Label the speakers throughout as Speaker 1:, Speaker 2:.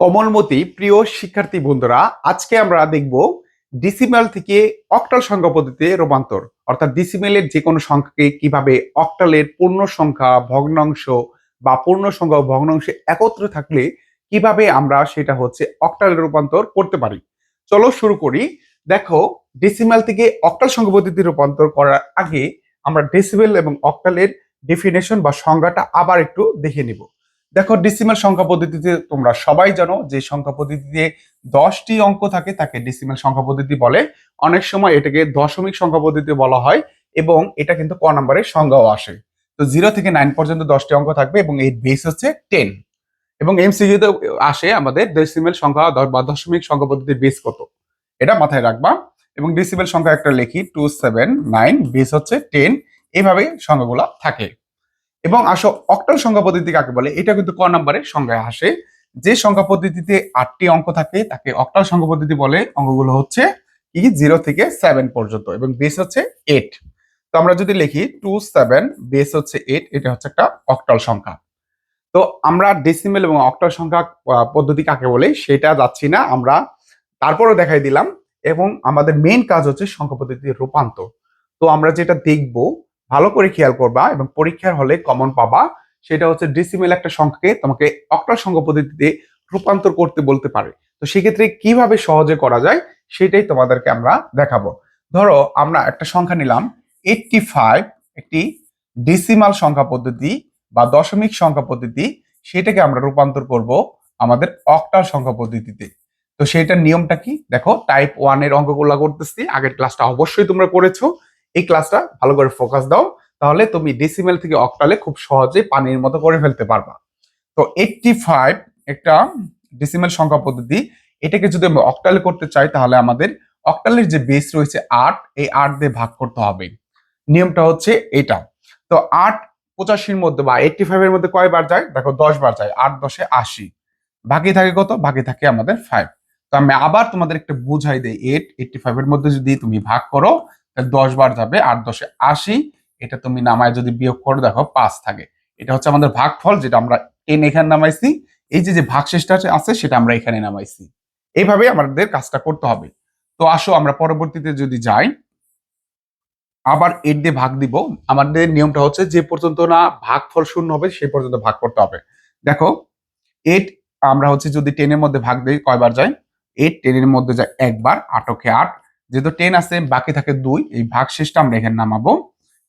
Speaker 1: কমলমতি, প্রিয় শিক্ষার্থী বন্ধুরা, আজকে আমরা দেখব ডিসিমেল থেকে অক্টাল সংখ্যা পদ্ধতিতে রূপান্তর। অর্থাৎ ডিসিমেলের যে কোনো সংখ্যাকে কীভাবে অক্টালের পূর্ণ সংখ্যা, ভগ্নাংশ বা পূর্ণ সংখ্যা ভগ্নাংশে একত্র থাকলে কীভাবে আমরা সেটা হচ্ছে অক্টালের রূপান্তর করতে পারি। চলো শুরু করি। দেখো ডিসিমেল থেকে অক্টাল সংখ্যা পদ্ধতি রূপান্তর করার আগে আমরা ডেসিমেল এবং অক্টালের ডেফিনেশন বা সংজ্ঞাটা আবার একটু দেখে নিব। দেখো ডিসিমেল সংখ্যা পদ্ধতিতে তোমরা সবাই জানো যে সংখ্যা পদ্ধতিতে দশটি অঙ্ক থাকে, তাকে ডিসিমেল সংখ্যা পদ্ধতি বলে। অনেক সময় এটাকে দশমিক সংখ্যা পদ্ধতি বলা হয় এবং এটা কিন্তু ক নম্বরের সংজ্ঞাও আসে। তো জিরো থেকে নাইন পর্যন্ত দশটি অঙ্ক থাকবে এবং এর বেস হচ্ছে টেন এবং এমসিকিউতে আসে আমাদের ডেসিমেল সংখ্যা বা দশমিক সংখ্যা পদ্ধতির বেস কত। এটা মাথায় রাখবা। এবং ডিসিমেল সংখ্যা একটা লিখি টু সেভেন নাইন বেস হচ্ছে টেন এইভাবে সংখ্যাগুলো থাকে। এবং আসো অক্টাল সংখ্যা পদ্ধতি কাকে বলে? এটা কিন্তু ক নম্বরের সংখ্যায় আসে। যে সংখ্যা পদ্ধতিতে আটটি অঙ্ক থাকে, তাকে অক্টাল সংখ্যা পদ্ধতি বলে। অঙ্কগুলো হচ্ছে কি? জিরো থেকে সেভেন পর্যন্ত এবং বেস হচ্ছে এইট তো আমরা যদি লিখি টু সেভেন বেস হচ্ছে এইট এটা হচ্ছে একটা অক্টাল সংখ্যা। তো আমরা ডেসিমেল এবং অক্টাল সংখ্যা পদ্ধতি কাকে বলে? সেটা যাচ্ছি না, আমরা তারপরও দেখাই দিলাম। এবং আমাদের মেইন কাজ হচ্ছে সংখ্যা পদ্ধতির রূপান্তর। তো আমরা যেটা দেখব ভালো করে খেয়াল করবা এবং পরীক্ষার হলে কমন পাবা। সেটা হচ্ছে ডিসিমেল একটা সংখ্যাকে তোমাকে অক্টাল সংখ্যা পদ্ধতিতে রূপান্তর করতে বলতে পারে। তো সেক্ষেত্রে কীভাবে সহজে করা যায় সেটাই তোমাদেরকে আমরা দেখাবো। ধরো আমরা একটা সংখ্যা নিলাম এইটটি ফাইভ একটি ডিসিমাল সংখ্যা পদ্ধতি বা দশমিক সংখ্যা পদ্ধতি। সেটাকে আমরা রূপান্তর করব আমাদের অক্টাল সংখ্যা পদ্ধতিতে। তো সেটার নিয়মটা কি? দেখো টাইপ ওয়ানের অঙ্কগুলো করতেছি, আগের ক্লাসটা অবশ্যই তোমরা করেছ। এই ক্লাসটা ভালো করে ফোকাস দাও, তাহলে তুমি ডেসিমেল থেকে অক্টালে খুব সহজে পানির মতো করে ফেলতে পারবা। তো এইটটি ফাইভ একটা ডেসিমেল সংখ্যা পদ্ধতি, এটাকে যদি আমরা অক্টালে করতে চাই, তাহলে আমাদের অক্টালের যে বেস রয়েছে আট, এই আট দিয়ে ভাগ করতে হবে। নিয়মটা হচ্ছে এটা। তো আট পঁচাশির মধ্যে বা এইটটি ফাইভের মধ্যে কয়বার যায়? দেখো দশ বার যায়, আট দশে আশি। বাকি থাকে কত? বাকি থাকে আমাদের ফাইভ তো আমি আবার তোমাদের একটা বুঝাই দেই এইট এইটটি ফাইভের মধ্যে যদি তুমি ভাগ করো দশ বার যাবে, আট দশে আশি, এটা তুমি নামায় যদি বিয়োগ করো, দেখো পাঁচ থাকে। এটা হচ্ছে আমাদের ভাগফল, যেটা আমরা টেন এখানে নামাইছি। এই যে যে ভাগশেষটা আছে- সেটা আমরা এখানে নামাইছি। এইভাবে আমাদের কাজটা করতে হবে। তো আসো, আমরা পরবর্তীতে যদি যাই, আবার এইট দিয়ে ভাগ দিব। আমাদের নিয়মটা হচ্ছে, যে পর্যন্ত না ভাগফল শূন্য হবে সেই পর্যন্ত ভাগ করতে হবে। দেখো এইট আমরা হচ্ছে যদি টেনের মধ্যে ভাগ দিই, কয়বার যায়? এইট টেনের মধ্যে যায় একবার, আটকে আট। যেহেতু টেন আছে, বাকি থাকে দুই, এই ভাগ শেষটা আমরা এখানে নামাবো।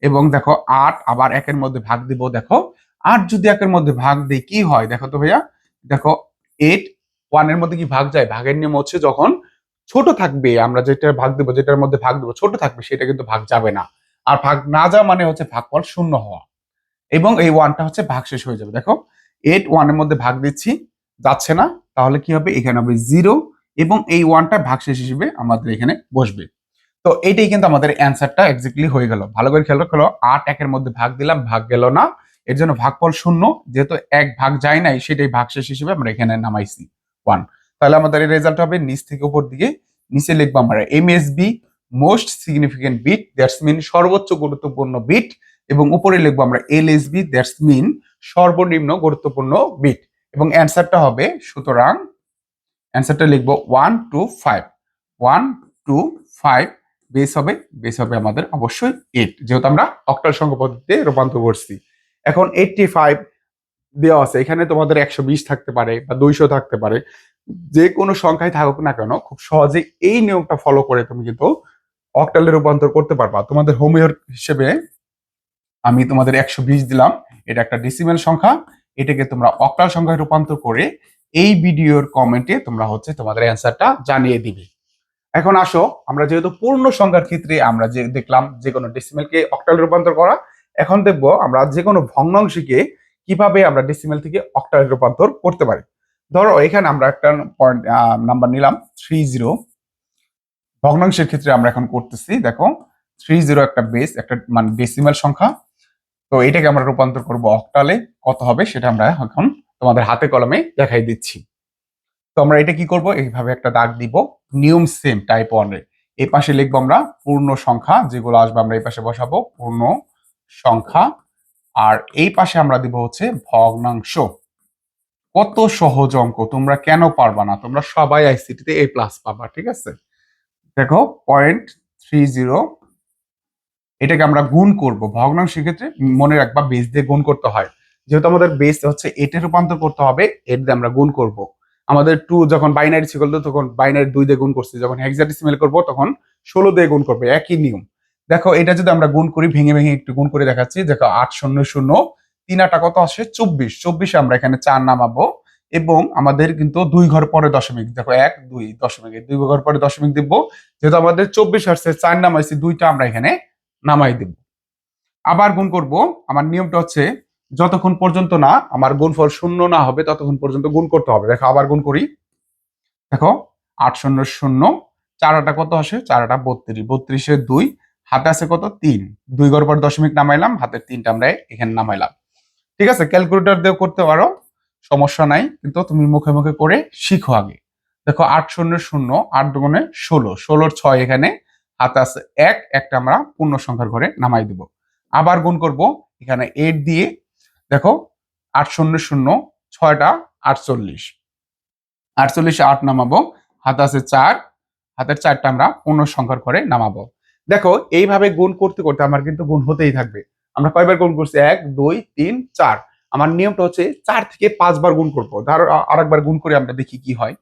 Speaker 1: এবং দেখো আট, আবার একের মধ্যে ভাগ দিব, দেখো। আট যদি একের মধ্যে ভাগ দিই, কি হয়? দেখো তো ভাইয়া, দেখো এইট ওয়ানের মধ্যে কি ভাগ যায়? ভাগের নিয়ম হচ্ছে যখন ছোট থাকবে, আমরা যেটা ভাগ দেবো, যেটার মধ্যে ভাগ দেবো, ছোট থাকবে, সেটা কিন্তু ভাগ যাবে না। আর ভাগ না যাওয়া মানে হচ্ছে ভাগফল শূন্য হওয়া। এবং এই ওয়ানটা হচ্ছে ভাগ শেষ হয়ে যাবে। দেখো এইট ওয়ানের মধ্যে ভাগ দিচ্ছি, যাচ্ছে না, তাহলে কি হবে? এখানে হবে জিরো এবং এই ওয়ানটা ভাগশেষ হিসেবে আমাদের এখানে বসবে। তো এইটাই কিন্তু আমাদের অ্যান্সারটা এক্স্যাক্টলি হয়ে গেল। ভালো করে খেয়াল রাখল আট একের মধ্যে ভাগ দিলাম, ভাগ গেল না। এর জন্য ভাগফল শূন্য, যেহেতু এক ভাগ যায় নাই, সেটাই ভাগশেষ হিসেবে আমরা এখানে নামাইছি ওয়ান তাহলে আমাদের এই রেজাল্ট হবে নিচ থেকে উপর দিকে। নিচে লিখব আমরা M S B most significant bit that's mean সর্বোচ্চ গুরুত্বপূর্ণ বিট এবং উপরে লিখব আমরা L S B that's mean সর্বনিম্ন গুরুত্বপূর্ণ বিট এবং অ্যান্সারটা হবে সুতরাং অ্যান্সারটা লিখব one two five one two five base হবে বেস হবে আমাদের অবশ্যই এইট যেহেতু আমরা অক্টাল সংখ্যা পদ্ধতিতে রূপান্তর করছি। এখন এইটটি ফাইভ দেওয়া আছে, এখানে তোমাদের একশো বিশ থাকতে পারে বা দুইশো থাকতে পারে। যে কোনো সংখ্যায় থাকুক না কেন, খুব সহজে এই নিয়মটা ফলো করে তুমি কিন্তু অক্টালে রূপান্তর করতে পারবা। তোমাদের হোমিওর হিসেবে আমি তোমাদের একশো বিশ দিলাম, এটা একটা ডিসিমেল সংখ্যা, এটাকে তোমরা অক্টাল সংখ্যায় রূপান্তর করে এই ভিডিওর কমেন্টে তোমরা হচ্ছে তোমাদের অ্যান্সারটা জানিয়ে দিবে। এখন আসো, আমরা যেহেতু পূর্ণ সংখ্যার ক্ষেত্রে আমরা যে দেখলাম যে কোনো ডেসিমেলকে অক্টাল রূপান্তর করা, এখন দেখব আমরা যে কোনো ভগ্নাংশকে কীভাবে আমরা ডেসিমেল থেকে অক্টালে রূপান্তর করতে পারি। ধরো, এখানে আমরা একটা পয়েন্ট নাম্বার নিলাম থ্রি জিরো ভগ্নাংশের ক্ষেত্রে আমরা এখন করতেছি, দেখো থ্রি জিরো একটা বেস একটা মানে ডেসিমেল সংখ্যা। তো এটাকে আমরা রূপান্তর করব অক্টালে কত হবে সেটা আমরা এখন তোমাদের হাতে কলমে দেখাই দিচ্ছি। তো আমরা এটা কি করব? এইভাবে একটা দাগ দিব। নিয়ম সেম টাইপ ওয়ানের এই পাশে লিখব আমরা পূর্ণ সংখ্যা, যেগুলো আসবে আমরা এই পাশে বসাবো, পূর্ণ সংখ্যা। আর এই পাশে আমরা দিব হচ্ছে ভগ্নাংশ। কত সহজ অঙ্ক, তোমরা কেন পারবা না? তোমরা সবাই আইসিটিতে এ প্লাস পাবা, ঠিক আছে? দেখো পয়েন্ট থ্রি জিরো এটাকে আমরা গুণ করব। ভগ্নাংশের ক্ষেত্রে মনে রাখবা বেস দিয়ে গুণ করতে হয়। যেহেতু আমাদের বেস হচ্ছে এটে রূপান্তর করতে হবে এট দিয়ে আমরা গুণ করব। আমাদের টু যখন বাইনারি ছিল, তখন বাইনারি দুই দিয়ে গুণ করছি। যখন হেক্সাডেসিমেল করব, তখন ষোলো দিয়ে গুণ করবে। একই নিয়ম। দেখো, এটা যদি আমরা গুণ করি, ভেঙে ভেঙে একটু গুণ করে দেখাচ্ছি। দেখো, আট শূন্য শূন্য, তিন আটা কত আসে? চব্বিশ। চব্বিশে আমরা এখানে চার নামাবো। এবং আমাদের কিন্তু দুই ঘর পরে দশমিক। দেখো, এক, দুই, দশমিক। দুই ঘর পরে দশমিক দিব। যেহেতু আমাদের চব্বিশ আসছে, চার নামাইছি, দুইটা আমরা এখানে নামাই দিব। আবার গুণ করব। আমার নিয়মটা হচ্ছে যতক্ষণ পর্যন্ত না আমার গুণফল শূন্য না হবে, ততক্ষণ পর্যন্ত গুণ করতে হবে। দেখো, আবার গুণ করি। দেখো, আট শূন্য শূন্য চারাটা কত আসে? চারাটা বত্রিশ। বত্রিশে দুই, হাতে আছে কত? তিন। দুই ঘর পর দশমিক নামাইলাম হাতের তিনটা আমরা এখানে নামাইলাম। ঠিক আছে, ক্যালকুলেটর দিয়েও করতে পারো, সমস্যা নাই, কিন্তু তুমি মুখে মুখে করে শিখো আগে। দেখো, আট শূন্য শূন্য, আট দুগুণে ষোলো। ষোলোর ছয় এখানে, হাতে আছে এক, একটা আমরা পূর্ণ সংখ্যার ঘরে নামাই দিব। আবার গুণ করব, এখানে এইট দিয়ে দেখো, আট শূন্য শূন্য, ছয়টা আটচল্লিশ। আটচল্লিশে আট নামাবো, হাতে আছে চার, হাতের চারটা আমরা পূর্ণ সংখ্যার ঘরে নামাবো। দেখো, এইভাবে গুণ করতে করতে আমার কিন্তু গুণ হতেই থাকবে। আমরা কয়বার গুণ করছি? এক, দুই, তিন, চার। আমার নিয়মটা হচ্ছে চার থেকে পাঁচবার গুণ করব। ধরো আরেকবার গুণ করে, আমরা দেখি কি হয়।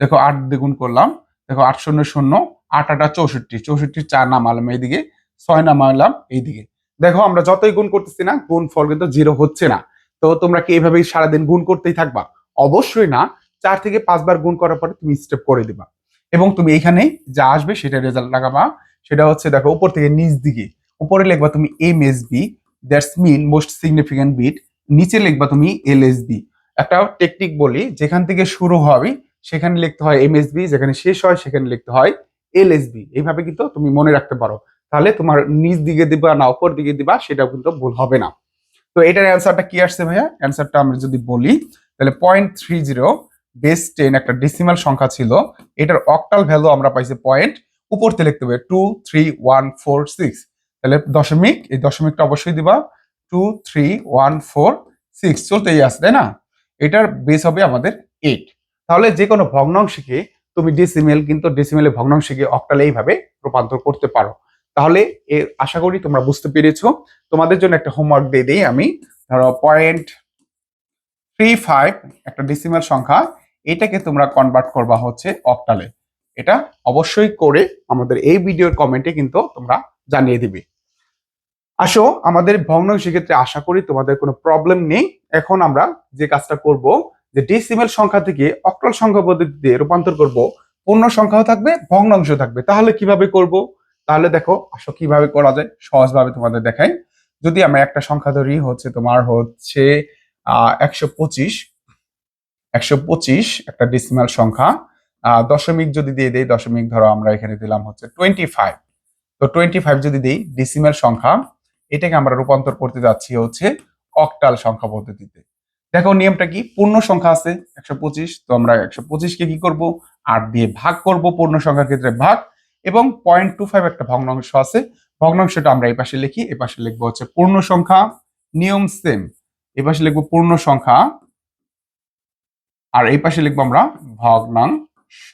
Speaker 1: দেখো, আট দিয়ে গুণ করলাম। দেখো, আট শূন্য শূন্য, আট আটা চৌষট্টি। চৌষট্টি চার নামালাম এইদিকে, ছয় নামালাম এইদিকে। দেখো, আমরা যতই গুণ করতেছি না গুণ ফল কিন্তু জিরো হচ্ছে না। তো তোমরা কি এইভাবেই সারাদিন গুণ করতেই থাকবা? অবশ্যই না। চার থেকে পাঁচবার গুণ করার পরে তুমি স্টেপ করে দিবা। এবং তুমি এখানে যা আসবে সেটা রেজাল্ট লাগাবা। সেটা হচ্ছে, দেখো, উপর থেকে নিচ দিকে। উপরে লিখবা তুমি M S B that's mean most significant bit নিচে লিখবা তুমি এল এস বি একটা টেকনিক বলি, যেখান থেকে শুরু হবে সেখানে লিখতে হয় এম এস বি যেখানে শেষ হয়, সেখানে লিখতে হয় এল এস বি এইভাবে কিন্তু তুমি মনে রাখতে পারো। তাহলে তোমার নিচ দিকে দিবা না উপর দিকে দিবা সেটা কিন্তু ভুল হবে না। তো এটার অ্যান্সারটা কি আসছে ভাইয়া? অ্যান্সারটা আমরা যদি বলি, তাহলে point three zero base ten একটা ডেসিমাল সংখ্যা ছিল, এটার অক্টাল ভ্যালু আমরা পাইছি পয়েন্ট উপরতে লিখতে হবে two three one four six তাহলে দশমিক, এই দশমিকটা অবশ্যই দিবা two three one four six চলতেই আছে, তাই না? এটার বেস হবে আমাদের এইট তাহলে যে কোনো ভগ্নাংশকে তুমি ডেসিমেল কিন্তু ডেসিমেলে ভগ্নাংশকে অক্টালে এইভাবে রূপান্তর করতে পারো। তাহলে এ আশা করি তোমরা বুঝতে পেরেছ। তোমাদের জন্য একটা হোমওয়ার্ক দিয়ে দিই আমি। ধরো পয়েন্ট থ্রি ফাইভ একটা ডেসিমাল সংখ্যা, এটাকে তোমরা কনভার্ট করবা হচ্ছে অক্টালে এটা অবশ্যই করে আমাদের এই ভিডিওর কমেন্টে কিন্তু তোমরা জানিয়ে দিবে। আসো, আমাদের ভগ্নাংশ ক্ষেত্রে আশা করি তোমাদের কোনো প্রবলেম নেই। এখন আমরা যে কাজটা করব, যে ডেসিমেল সংখ্যা থেকে অক্টাল সংখ্যা পদ্ধতিতে রূপান্তর করব, পূর্ণ সংখ্যাও থাকবে ভগ্নাংশ থাকবে। তাহলে কীভাবে করব? তাহলে দেখো, আসো কীভাবে করা যায়, সহজভাবে তোমাদের দেখাই। যদি আমরা একটা সংখ্যা ধরি, হচ্ছে তোমার হচ্ছে একশো পঁচিশ। একশো পঁচিশ একটা ডেসিমাল সংখ্যা। দশমিক যদি দিয়ে দেই, দশমিক ধরো আমরা এখানে দিলাম হচ্ছে টোয়েন্টি ফাইভ তো টোয়েন্টি ফাইভ যদি দিই ডেসিমাল সংখ্যা, এটাকে আমরা রূপান্তর করতে যাচ্ছি হচ্ছে অক্টাল সংখ্যা পদ্ধতিতে। দেখো, নিয়মটা কি? পূর্ণ সংখ্যা আছে, একশো পঁচিশ। তো আমরা একশো পঁচিশকে কি করব? আট দিয়ে ভাগ করব পূর্ণ সংখ্যার ক্ষেত্রে ভাগ। এবং পয়েন্ট টু ফাইভ একটা ভগ্নাংশ আছে। ভগ্নাংশটা আমরা এই পাশে লিখি এ পাশে লিখব হচ্ছে পূর্ণ সংখ্যা, নিয়ম সেম এ পাশে লিখব পূর্ণ সংখ্যা, আর এই পাশে লিখব আমরা ভগ্নাংশ।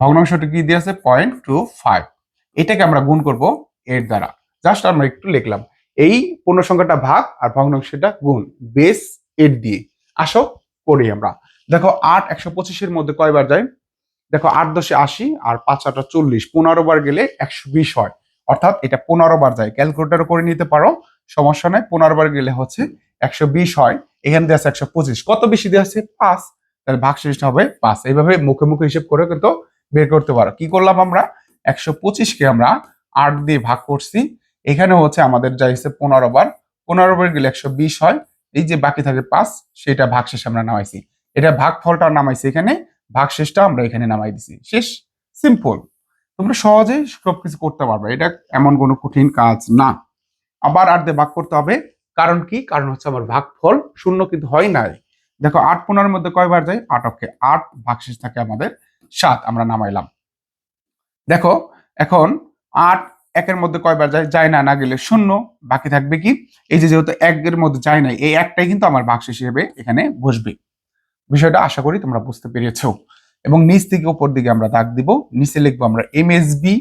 Speaker 1: ভগ্নাংশটা কি দিয়ে আছে? পয়েন্ট টু ফাইভ এটাকে আমরা গুণ করব এর দ্বারা। জাস্ট আমরা একটু লিখলাম। এই পূর্ণ সংখ্যাটা ভাগ আর ভগ্নাংশটা গুণ। বেস এর দিয়ে। আসো করি আমরা। দেখো, আট একশো পঁচিশের মধ্যে কয়বার যায়? দেখো, আট দশে আশি আর পাঁচ আটা চল্লিশ, পনেরো বার গেলে একশো বিশ হয়। অর্থাৎ এটা পনেরো বার যায়। ক্যালকুলেটারও করে নিতে পারো, সমস্যা নাই। পনেরো বার গেলে হচ্ছে একশো বিশ হয়। এখানে দেওয়া আছে একশো পঁচিশ। কত বেশি দেওয়া আছে? পাঁচ। তাহলে ভাগ শেষটা হবে পাঁচ। এইভাবে মুখে মুখে হিসেব করে কিন্তু বের করতে পারো। কি করলাম আমরা? একশো পঁচিশকে আমরা আট দিয়ে ভাগ করছি। এখানে হচ্ছে আমাদের যা হচ্ছে পনেরো বার। পনেরো বার গেলে একশো বিশ হয়। এই যে বাকি থাকে পাঁচ, সেটা ভাগ শেষে আমরা নামাইছি। এটা ভাগ ফলটা নামাইছি এখানে। ভাগ শেষটা আমরা এখানে নামাই দিছি। শেষ সিম্পল তোমরা সহজেই সবকিছু করতে পারবে। এটা এমন কোনো কঠিন কাজ না। আবার আট দিয়ে ভাগ করতে হবে। কারণ কি? কারণ হচ্ছে আমার ভাগ ফল শূন্য কিন্তু হয় নাই। দেখো, আট পনেরোর মধ্যে কয়বার যায়? আট অক্ষে আট ভাগশেষ থাকে আমাদের সাত। আমরা নামাইলাম। দেখো, এখন আট একের মধ্যে কয়বার যায়? যায় না। না গেলে শূন্য। বাকি থাকবে কি? এই যে যেহেতু একের মধ্যে যায় নাই, এই একটাই কিন্তু আমার ভাগশেষ হিসেবে এখানে বসবে। বিষয়টা আশা করি তোমরা বুঝতে পেরেছ। এবং নিচ থেকে উপর দিকে আমরা দাগ দিব, নিচে লিখব আমরা এমএসবি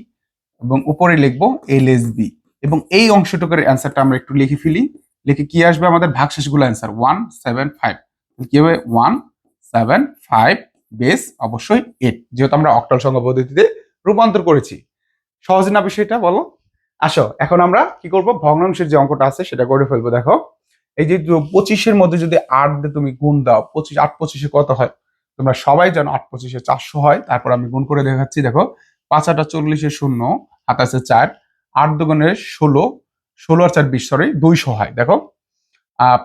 Speaker 1: এবং উপরে লিখব এলএসবি এবং এই অংশটুকুর অ্যান্সারটা আমরা একটু লিখে ফেলি। লিখে কি আসবে আমাদের ভাগশেষগুলো অ্যান্সার? One, seven, five. কি হবে? ওয়ান, সেভেন, ফাইভ, বেস, অবশ্যই এইট। যেহেতু আমরা অক্টাল সংখ্যা পদ্ধতিতে রূপান্তর করেছি। সহজ না বিষয়টা, বলো? আসো, এখন আমরা কি করব? ভগ্নাংশের যে অঙ্কটা আছে, সেটা করে ফেলব, দেখো। এই যে পঁচিশের মধ্যে যদি আট দিয়ে তুমি গুণ দাও, পঁচিশ, আট পঁচিশে কত হয়? তোমরা সবাই জানো আট পঁচিশে চারশো হয়, তারপর আমি গুণ করে দেখাচ্ছি, দেখো। পাঁচ আটা চল্লিশে শূন্য হাতাশে চার, আট দুগুণের ষোলো ষোলো আর চার বিশ সরি দুইশো হয়, দেখো।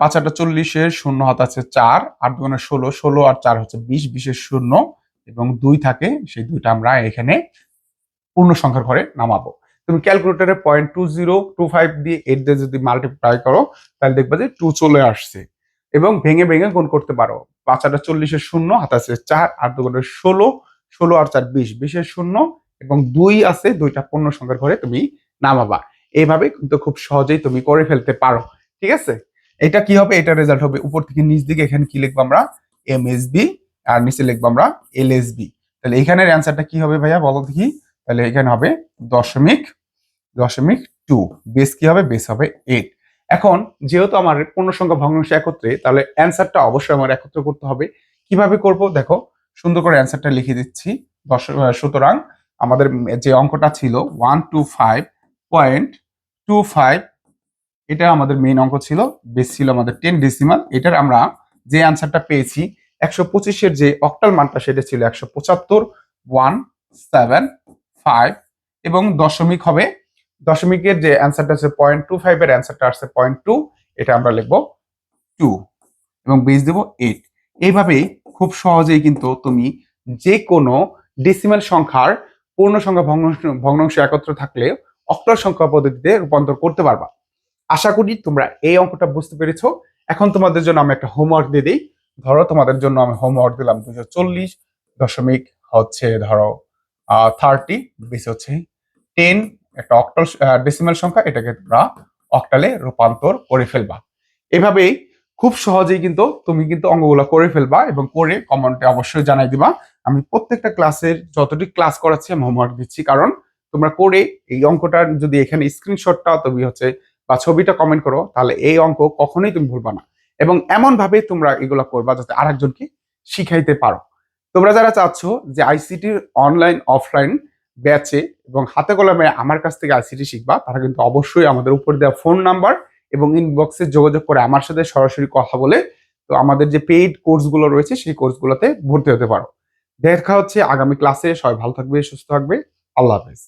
Speaker 1: পাঁচ আটা চল্লিশে শূন্য হাত আছে চার, আট দুগুণের ষোলো ষোলো আর চার হচ্ছে বিশ, বিশের শূন্য, এবং দুই থাকে, সেই দুইটা আমরা এখানে পূর্ণ সংখ্যার ঘরে নামাবো। তুমি ক্যালকুলেটরে point two zero two five দিয়ে এইট দিয়ে যদি মাল্টিপ্লাই করো, তাহলে দেখবে যে টু চলে আসছে। এবং ভেঙে ভেঙে গুণ করতে পারো। পাঁচ আটা চল্লিশের শূন্য হাত আছে চার আর দুগুণের ষোলো ষোলো আর চার বিশ। বিশের শূন্য এবং দুই আছে, দুইটা পূর্ণ সংখ্যার ঘরে তুমি নামাবা। এইভাবে কিন্তু খুব সহজেই তুমি করে ফেলতে পারো। ঠিক আছে? এটা কি হবে? এটা রেজাল্ট হবে উপর থেকে নিচ দিকে। এখানে কি লিখব আমরা? এম আর নিচে লিখব আমরা এল তাহলে এখানের অ্যান্সারটা কি হবে ভাইয়া? বলো দেখি। তাহলে এখানে হবে দশমিক দশমিক টু। বেস কি হবে? বেস হবে এইট এখন যেহেতু আমার পূর্ণ সংখ্যা ভগ্নাংশ একত্রে, তাহলে অ্যান্সারটা অবশ্যই আমার একত্র করতে হবে। কীভাবে করব? দেখো, সুন্দর করে অ্যান্সারটা লিখে দিচ্ছি। দশ সুতরাং আমাদের যে অঙ্কটা ছিল one two five point two five এটা আমাদের মেইন অঙ্ক ছিল। বেস ছিল আমাদের টেন ডেসিমাল এটার আমরা যে অ্যান্সারটা পেয়েছি, একশো পঁচিশের যে অক্টাল মানটা সেটা ছিল একশো পঁচাত্তর ওয়ান সেভেন ফাইভ এবং দশমিক হবে, দশমিকের যে অ্যান্সারটা আছে পয়েন্ট টু ফাইভ এর অ্যান্সারটা আসছে পয়েন্ট টু এটা আমরা লিখব টু এবং বেস দেবো এইট এইভাবেই খুব সহজেই কিন্তু তুমি যে কোনো ডেসিমাল সংখ্যার পূর্ণ সংখ্যা ভগ্নাংশ ভগ্নাংশ একত্র থাকলে অক্টাল সংখ্যা পদ্ধতিতে রূপান্তর করতে পারবা। আশা করি তোমরা এই অঙ্কটা বুঝতে পেরেছ। এখন তোমাদের জন্য আমি একটা হোমওয়ার্ক দিয়ে দিই। ধরো তোমাদের জন্য আমি হোমওয়ার্ক দিলাম দুশো চল্লিশ দশমিক হচ্ছে ধরো থার্টি বেশি হচ্ছে টেন একটা অক্টাল ডেসিমাল সংখ্যা, এটাকে তোমরা অক্টালে রূপান্তর করে ফেলবা। এভাবেই খুব সহজেই কিন্তু তুমি কিন্তু অঙ্কগুলো করে ফেলবা এবং করে কমেন্টে অবশ্যই জানাই দিবা। আমি প্রত্যেকটা ক্লাসের যতটি ক্লাস করাচ্ছি, আমি হোমওয়ার্ক দিচ্ছি, কারণ তোমরা করে এই অঙ্কটার যদি এখানে স্ক্রিনশটটা তুমি হচ্ছে বা ছবিটা কমেন্ট করো, তাহলে এই অঙ্ক কখনোই তুমি ভুলবা না। এবং এমন ভাবে তোমরা এগুলো করবা যাতে আরেকজনকে শিখাইতে পারো। তোমরা যারা চাচ্ছ যে আইসিটি অনলাইন অফলাইন ব্যাচে এবং হাতে কলমে আমার কাছ থেকে আইসিটি শিখবা, তারা কিন্তু অবশ্যই আমাদের উপর দেওয়া ফোন নাম্বার এবং ইনবক্সে যোগাযোগ করে আমার সাথে সরাসরি কথা বলে, তো আমাদের যে পেইড কোর্সগুলো রয়েছে, সেই কোর্সগুলোতে ভর্তি হতে পারো। দেখা হচ্ছে আগামী ক্লাসে সবাই ভালো থাকবে, সুস্থ থাকবে। আল্লাহ হাফেজ।